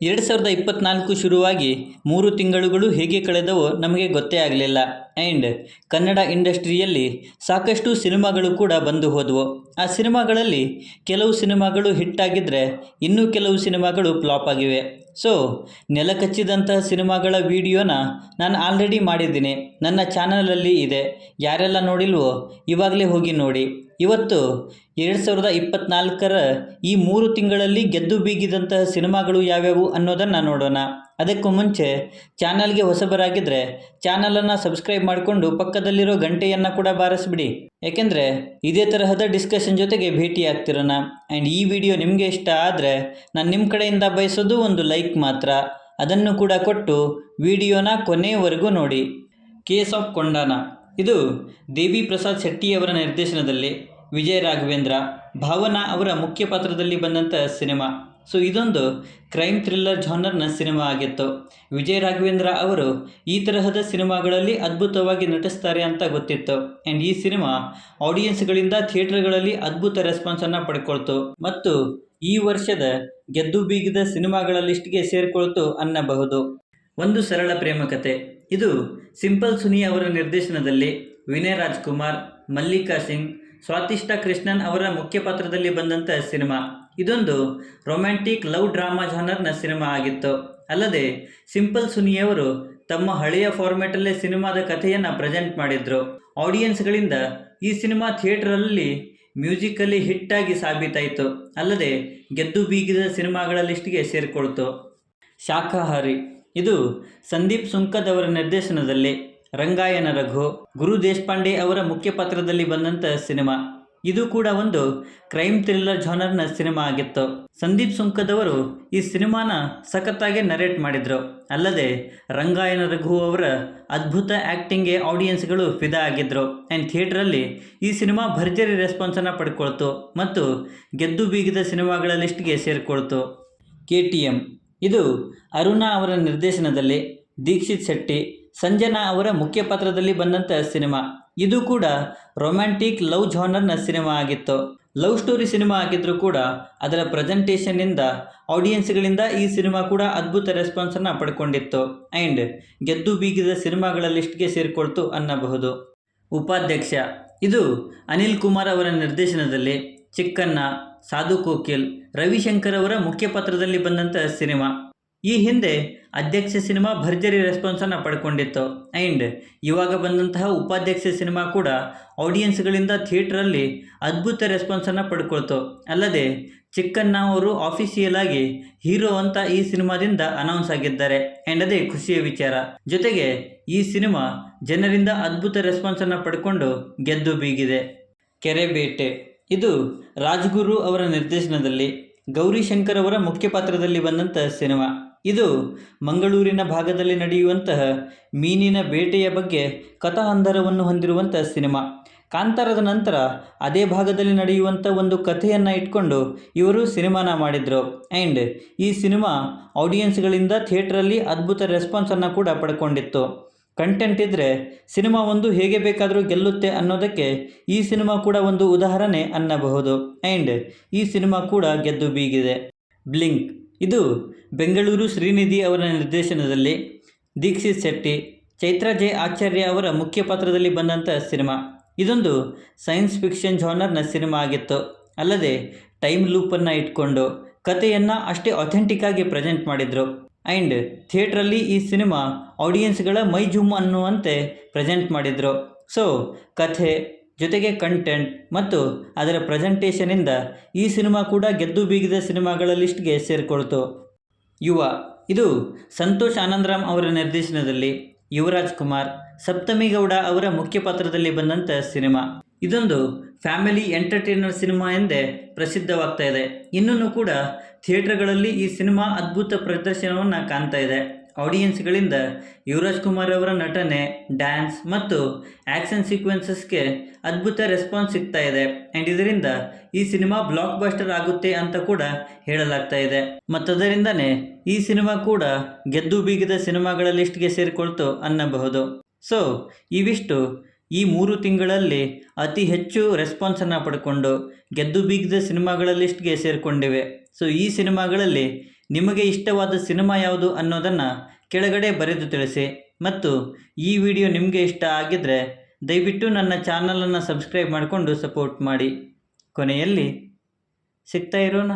ಎರಡು ಸಾವಿರದ ಇಪ್ಪತ್ತ್ನಾಲ್ಕು ಶುರುವಾಗಿ ಮೂರು ತಿಂಗಳುಗಳು ಹೇಗೆ ಕಳೆದವೋ ನಮಗೆ ಗೊತ್ತೇ ಆಗಲಿಲ್ಲ. ಆ್ಯಂಡ್ ಕನ್ನಡ ಇಂಡಸ್ಟ್ರಿಯಲ್ಲಿ ಸಾಕಷ್ಟು ಸಿನಿಮಾಗಳು ಕೂಡ ಬಂದು ಹೋದವು. ಆ ಸಿನಿಮಾಗಳಲ್ಲಿ ಕೆಲವು ಸಿನಿಮಾಗಳು ಹಿಟ್ಟಾಗಿದ್ದರೆ ಇನ್ನೂ ಕೆಲವು ಸಿನಿಮಾಗಳು ಫ್ಲಾಪ್ ಆಗಿವೆ. ಸೊ ನೆಲ ಕಚ್ಚಿದಂತಹ ಸಿನಿಮಾಗಳ ವಿಡಿಯೋನ ನಾನು ಆಲ್ರೆಡಿ ಮಾಡಿದ್ದೀನಿ. ನನ್ನ ಚಾನಲಲ್ಲಿ ಇದೆ. ಯಾರೆಲ್ಲ ನೋಡಿಲ್ವೋ ಇವಾಗಲೇ ಹೋಗಿ ನೋಡಿ. ಇವತ್ತು ಎರಡು ಸಾವಿರದ ಇಪ್ಪತ್ತ್ನಾಲ್ಕರ ಈ ಮೂರು ತಿಂಗಳಲ್ಲಿ ಗೆದ್ದು ಬೀಗಿದಂತಹ ಸಿನಿಮಾಗಳು ಯಾವ್ಯಾವು ಅನ್ನೋದನ್ನು ನೋಡೋಣ. ಅದಕ್ಕೂ ಮುಂಚೆ ಚಾನಲ್ಗೆ ಹೊಸಬರಾಗಿದ್ದರೆ ಚಾನಲನ್ನು ಸಬ್ಸ್ಕ್ರೈಬ್ ಮಾಡಿಕೊಂಡು ಪಕ್ಕದಲ್ಲಿರೋ ಗಂಟೆಯನ್ನು ಕೂಡ ಬಾರಿಸ್ಬಿಡಿ. ಏಕೆಂದರೆ ಇದೇ ತರಹದ ಡಿಸ್ಕಷನ್ ಜೊತೆಗೆ ಭೇಟಿ ಆಗ್ತಿರೋಣ ಆ್ಯಂಡ್ ಈ ವಿಡಿಯೋ ನಿಮಗೆ ಇಷ್ಟ ಆದರೆ ನಾನು ನಿಮ್ಮ ಕಡೆಯಿಂದ ಬಯಸೋದು ಒಂದು ಲೈಕ್ ಮಾತ್ರ. ಅದನ್ನು ಕೂಡ ಕೊಟ್ಟು ವಿಡಿಯೋನ ಕೊನೆಯವರೆಗೂ ನೋಡಿ. Case of Kondana. ಇದು ದೇವಿ ಪ್ರಸಾದ್ ಶೆಟ್ಟಿಯವರ ನಿರ್ದೇಶನದಲ್ಲಿ ವಿಜಯ ರಾಘವೇಂದ್ರ, ಭಾವನಾ ಅವರ ಮುಖ್ಯ ಪಾತ್ರದಲ್ಲಿ ಬಂದಂಥ ಸಿನಿಮಾ. ಸೊ ಇದೊಂದು ಕ್ರೈಮ್ ಥ್ರಿಲ್ಲರ್ ಜಾನರ್ನ ಸಿನಿಮಾ ಆಗಿತ್ತು. ವಿಜಯ್ ರಾಘವೇಂದ್ರ ಅವರು ಈ ತರಹದ ಸಿನಿಮಾಗಳಲ್ಲಿ ಅದ್ಭುತವಾಗಿ ನಟಿಸ್ತಾರೆ ಅಂತ ಗೊತ್ತಿತ್ತು. ಆ್ಯಂಡ್ ಈ ಸಿನಿಮಾ ಆಡಿಯನ್ಸ್ಗಳಿಂದ ಥಿಯೇಟರ್ಗಳಲ್ಲಿ ಅದ್ಭುತ ರೆಸ್ಪಾನ್ಸನ್ನು ಪಡ್ಕೊಳ್ತು. ಮತ್ತು ಈ ವರ್ಷದ ಗೆದ್ದು ಬೀಗಿದ ಸಿನಿಮಾಗಳ ಲಿಸ್ಟ್ಗೆ ಸೇರಿಕೊಳ್ತು ಅನ್ನಬಹುದು. ಒಂದು ಸರಳ ಪ್ರೇಮ ಕತೆ. ಇದು ಸಿಂಪಲ್ ಸುನಿ ಅವರ ನಿರ್ದೇಶನದಲ್ಲಿ, ವಿನಯ್ ರಾಜ್ಕುಮಾರ್, ಮಲ್ಲಿಕಾ ಸಿಂಗ್, ಸ್ವಾತಿಷ್ಠ ಕೃಷ್ಣನ್ ಅವರ ಮುಖ್ಯ ಪಾತ್ರದಲ್ಲಿ ಬಂದಂಥ ಸಿನಿಮಾ ಇದೊಂದು ರೊಮ್ಯಾಂಟಿಕ್ ಲವ್ ಡ್ರಾಮಾ ಜಾನರ್ನ ಸಿನಿಮಾ ಆಗಿತ್ತು. ಅಲ್ಲದೆ ಸಿಂಪಲ್ ಸುನಿಯವರು ತಮ್ಮ ಹಳೆಯ ಫಾರ್ಮ್ಯಾಟಲ್ಲೇ ಸಿನಿಮಾದ ಕಥೆಯನ್ನು ಪ್ರೆಸೆಂಟ್ ಮಾಡಿದ್ರು. ಆಡಿಯನ್ಸ್ಗಳಿಂದ ಈ ಸಿನಿಮಾ ಥಿಯೇಟರಲ್ಲಿ ಮ್ಯೂಸಿಕಲ್ಲಿ ಹಿಟ್ಟಾಗಿ ಸಾಬೀತಾಯಿತು. ಅಲ್ಲದೆ, ಗೆದ್ದು ಬೀಗಿದ ಸಿನಿಮಾಗಳ ಲಿಸ್ಟ್ಗೆ ಸೇರಿಕೊಳ್ತು. ಶಾಖಾಹಾರಿ. ಇದು ಸಂದೀಪ್ ಸುಂಕದ್ ಅವರ ನಿರ್ದೇಶನದಲ್ಲಿ ರಂಗಾಯನ ರಘು, ಗುರು ದೇಶಪಾಂಡೆ ಅವರ ಮುಖ್ಯ ಪಾತ್ರದಲ್ಲಿ ಬಂದಂಥ ಸಿನಿಮಾ ಇದು ಕೂಡ ಒಂದು ಕ್ರೈಮ್ ಥ್ರಿಲ್ಲರ್ ಜಾನರ್ನ ಸಿನಿಮಾ ಆಗಿತ್ತು. ಸಂದೀಪ್ ಸುಂಕದವರು ಈ ಸಿನಿಮಾನ ಸಖತ್ತಾಗಿ ನರೇಟ್ ಮಾಡಿದರು. ಅಲ್ಲದೆ ರಂಗಾಯಣ ರಘು ಅವರ ಅದ್ಭುತ ಆ್ಯಕ್ಟಿಂಗ್ಗೆ ಆಡಿಯನ್ಸ್ಗಳು ಫಿದಾ ಆಗಿದ್ದರು ಆ್ಯಂಡ್ ಥಿಯೇಟ್ರಲ್ಲಿ ಈ ಸಿನಿಮಾ ಭರ್ಜರಿ ರೆಸ್ಪಾನ್ಸನ್ನು ಪಡ್ಕೊಳ್ತು ಮತ್ತು ಗೆದ್ದು ಬೀಗಿದ ಸಿನಿಮಾಗಳ ಲಿಸ್ಟ್ಗೆ ಸೇರಿಕೊಳ್ತು. ಕೆ ಟಿ ಎಂ ಇದು ಅರುಣಾ ಅವರ ನಿರ್ದೇಶನದಲ್ಲಿ ದೀಕ್ಷಿತ್ ಶೆಟ್ಟಿ ಸಂಜನಾ ಅವರ ಮುಖ್ಯ ಪಾತ್ರದಲ್ಲಿ ಬಂದಂಥ ಸಿನಿಮಾ. ಇದು ಕೂಡ ರೊಮ್ಯಾಂಟಿಕ್ ಲವ್ ಜಾನರ್ನ ಸಿನಿಮಾ ಆಗಿತ್ತು. ಲವ್ ಸ್ಟೋರಿ ಸಿನಿಮಾ ಆಗಿದ್ದರೂ ಕೂಡ ಅದರ ಪ್ರೆಸೆಂಟೇಷನ್ನಿಂದ ಆಡಿಯನ್ಸ್ಗಳಿಂದ ಈ ಸಿನಿಮಾ ಕೂಡ ಅದ್ಭುತ ರೆಸ್ಪಾನ್ಸನ್ನು ಪಡ್ಕೊಂಡಿತ್ತು. ಆ್ಯಂಡ್ ಗೆದ್ದು ಬೀಗಿದ ಸಿನಿಮಾಗಳ ಲಿಸ್ಟ್ಗೆ ಸೇರಿಕೊಳ್ತು ಅನ್ನಬಹುದು. ಉಪಾಧ್ಯಕ್ಷ. ಇದು ಅನಿಲ್ ಕುಮಾರ್ ಅವರ ನಿರ್ದೇಶನದಲ್ಲಿ ಚಿಕ್ಕಣ್ಣ, ಸಾಧು ಕೋಕಿಲ್, ರವಿಶಂಕರ್ ಅವರ ಮುಖ್ಯ ಪಾತ್ರದಲ್ಲಿ ಬಂದಂಥ ಸಿನಿಮಾ. ಈ ಹಿಂದೆ ಅಧ್ಯಕ್ಷ ಸಿನಿಮಾ ಭರ್ಜರಿ ರೆಸ್ಪಾನ್ಸನ್ನು ಪಡ್ಕೊಂಡಿತ್ತು. ಆ್ಯಂಡ್ ಇವಾಗ ಬಂದಂತಹ ಉಪಾಧ್ಯಕ್ಷ ಸಿನಿಮಾ ಕೂಡ ಆಡಿಯನ್ಸ್ಗಳಿಂದ ಥಿಯೇಟ್ರಲ್ಲಿ ಅದ್ಭುತ ರೆಸ್ಪಾನ್ಸನ್ನು ಪಡ್ಕೊಳ್ತು. ಅಲ್ಲದೆ ಚಿಕ್ಕಣ್ಣ ಅವರು ಆಫಿಷಿಯಲ್ ಆಗಿ ಹೀರೋ ಅಂತ ಈ ಸಿನಿಮಾದಿಂದ ಅನೌನ್ಸ್ ಆಗಿದ್ದಾರೆ. ಆ್ಯಂಡ್ ಅದೇ ಖುಷಿಯ ವಿಚಾರ. ಜೊತೆಗೆ ಈ ಸಿನಿಮಾ ಜನರಿಂದ ಅದ್ಭುತ ರೆಸ್ಪಾನ್ಸನ್ನು ಪಡ್ಕೊಂಡು ಗೆದ್ದು ಬೀಗಿದೆ. ಕೆರೆ ಬೇಟೆ ಇದು ರಾಜ್ಗುರು ಅವರ ನಿರ್ದೇಶನದಲ್ಲಿ ಗೌರಿಶಂಕರ್ ಅವರ ಮುಖ್ಯ ಪಾತ್ರದಲ್ಲಿ ಬಂದಂಥ ಸಿನಿಮಾ. ಇದು ಮಂಗಳೂರಿನ ಭಾಗದಲ್ಲಿ ನಡೆಯುವಂತಹ ಮೀನಿನ ಬೇಟೆಯ ಬಗ್ಗೆ ಕಥಾಹಂದರವನ್ನು ಹೊಂದಿರುವಂಥ ಸಿನಿಮಾ. ಕಾಂತಾರದ ನಂತರ ಅದೇ ಭಾಗದಲ್ಲಿ ನಡೆಯುವಂಥ ಒಂದು ಕಥೆಯನ್ನು ಇಟ್ಕೊಂಡು ಇವರು ಸಿನಿಮಾನ ಮಾಡಿದರು. ಆ್ಯಂಡ್ ಈ ಸಿನಿಮಾ ಆಡಿಯನ್ಸ್ಗಳಿಂದ ಥಿಯೇಟ್ರಲ್ಲಿ ಅದ್ಭುತ ರೆಸ್ಪಾನ್ಸನ್ನು ಕೂಡ ಪಡ್ಕೊಂಡಿತ್ತು. ಕಂಟೆಂಟ್ ಇದ್ದರೆ ಸಿನಿಮಾ ಒಂದು ಹೇಗೆ ಬೇಕಾದರೂ ಗೆಲ್ಲುತ್ತೆ ಅನ್ನೋದಕ್ಕೆ ಈ ಸಿನಿಮಾ ಕೂಡ ಒಂದು ಉದಾಹರಣೆ ಅನ್ನಬಹುದು. ಆ್ಯಂಡ್ ಈ ಸಿನಿಮಾ ಕೂಡ ಗೆದ್ದು ಬೀಗಿದೆ. ಬ್ಲಿಂಕ್ ಇದು ಬೆಂಗಳೂರು ಶ್ರೀನಿಧಿ ಅವರ ನಿರ್ದೇಶನದಲ್ಲಿ ದೀಕ್ಷಿತ್ ಶೆಟ್ಟಿ, ಚೈತ್ರ ಜೆ ಆಚಾರ್ಯ ಅವರ ಮುಖ್ಯ ಪಾತ್ರದಲ್ಲಿ ಬಂದಂಥ ಸಿನಿಮಾ. ಇದೊಂದು ಸೈನ್ಸ್ ಫಿಕ್ಷನ್ ಜಾನರ್ನ ಸಿನಿಮಾ ಆಗಿತ್ತು. ಅಲ್ಲದೆ ಟೈಮ್ ಲೂಪನ್ನು ಇಟ್ಕೊಂಡು ಕಥೆಯನ್ನು ಅಷ್ಟೇ ಅಥೆಂಟಿಕ್ಕಾಗಿ ಪ್ರೆಸೆಂಟ್ ಮಾಡಿದರು. ಆ್ಯಂಡ್ ಥಿಯೇಟ್ರಲ್ಲಿ ಈ ಸಿನಿಮಾ ಆಡಿಯನ್ಸ್ಗಳ ಮೈ ಜುಮ್ ಅನ್ನುವಂತೆ ಪ್ರೆಸೆಂಟ್ ಮಾಡಿದರು. ಸೊ ಕಥೆ ಜೊತೆಗೆ ಕಂಟೆಂಟ್ ಮತ್ತು ಅದರ ಪ್ರೆಸೆಂಟೇಷನಿಂದ ಈ ಸಿನಿಮಾ ಕೂಡ ಗೆದ್ದು ಬೀಗಿದ ಸಿನಿಮಾಗಳ ಲಿಸ್ಟ್ಗೆ ಸೇರಿಕೊಳ್ತು. ಯುವ, ಇದು ಸಂತೋಷ್ ಆನಂದರಾಮ್ ಅವರ ನಿರ್ದೇಶನದಲ್ಲಿ, ಯುವರಾಜ್ ಕುಮಾರ್, ಸಪ್ತಮಿ ಗೌಡ ಅವರ ಮುಖ್ಯ ಪಾತ್ರದಲ್ಲಿ ಬಂದಂಥ ಸಿನಿಮಾ. ಇದೊಂದು ಫ್ಯಾಮಿಲಿ ಎಂಟರ್ಟೈನರ್ ಸಿನಿಮಾ ಎಂದೇ ಪ್ರಸಿದ್ಧವಾಗ್ತಾ ಇದೆ. ಇನ್ನೂ ಕೂಡ ಥಿಯೇಟರ್ಗಳಲ್ಲಿ ಈ ಸಿನಿಮಾ ಅದ್ಭುತ ಪ್ರದರ್ಶನವನ್ನು ಕಾಣ್ತಾ ಇದೆ. ಆಡಿಯನ್ಸ್ಗಳಿಂದ ಯುವರಾಜ್ ಕುಮಾರ್ ಅವರ ನಟನೆ ಡ್ಯಾನ್ಸ್ ಮತ್ತು ಆ್ಯಕ್ಷನ್ ಸೀಕ್ವೆನ್ಸಸ್ಗೆ ಅದ್ಭುತ ರೆಸ್ಪಾನ್ಸ್ ಸಿಗ್ತಾ ಇದೆ. ಆ್ಯಂಡ್ ಇದರಿಂದ ಈ ಸಿನಿಮಾ ಬ್ಲಾಕ್ ಬಸ್ಟರ್ ಆಗುತ್ತೆ ಅಂತ ಕೂಡ ಹೇಳಲಾಗ್ತಾ ಇದೆ. ಮತ್ತದರಿಂದನೇ ಈ ಸಿನಿಮಾ ಕೂಡ ಗೆದ್ದು ಬೀಗಿದ ಸಿನಿಮಾಗಳ ಲಿಸ್ಟ್ಗೆ ಸೇರಿಕೊಳ್ತು ಅನ್ನಬಹುದು. ಸೊ ಇವಿಷ್ಟು ಈ ಮೂರು ತಿಂಗಳಲ್ಲಿ ಅತಿ ಹೆಚ್ಚು ರೆಸ್ಪಾನ್ಸನ್ನು ಪಡ್ಕೊಂಡು ಗೆದ್ದು ಬೀಗಿದ ಸಿನಿಮಾಗಳ ಲಿಸ್ಟ್ಗೆ ಸೇರಿಕೊಂಡಿವೆ. ಸೊ ಈ ಸಿನಿಮಾಗಳಲ್ಲಿ ನಿಮಗೆ ಇಷ್ಟವಾದ ಸಿನಿಮಾ ಯಾವುದು ಅನ್ನೋದನ್ನು ಕೆಳಗಡೆ ಬರೆದು ತಿಳಿಸಿ ಮತ್ತು ಈ ವಿಡಿಯೋ ನಿಮಗೆ ಇಷ್ಟ ಆಗಿದ್ದರೆ ದಯವಿಟ್ಟು ನನ್ನ ಚಾನಲನ್ನು ಸಬ್ಸ್ಕ್ರೈಬ್ ಮಾಡಿಕೊಂಡು ಸಪೋರ್ಟ್ ಮಾಡಿ. ಕೊನೆಯಲ್ಲಿ ಸಿಗ್ತಾ ಇರೋಣ.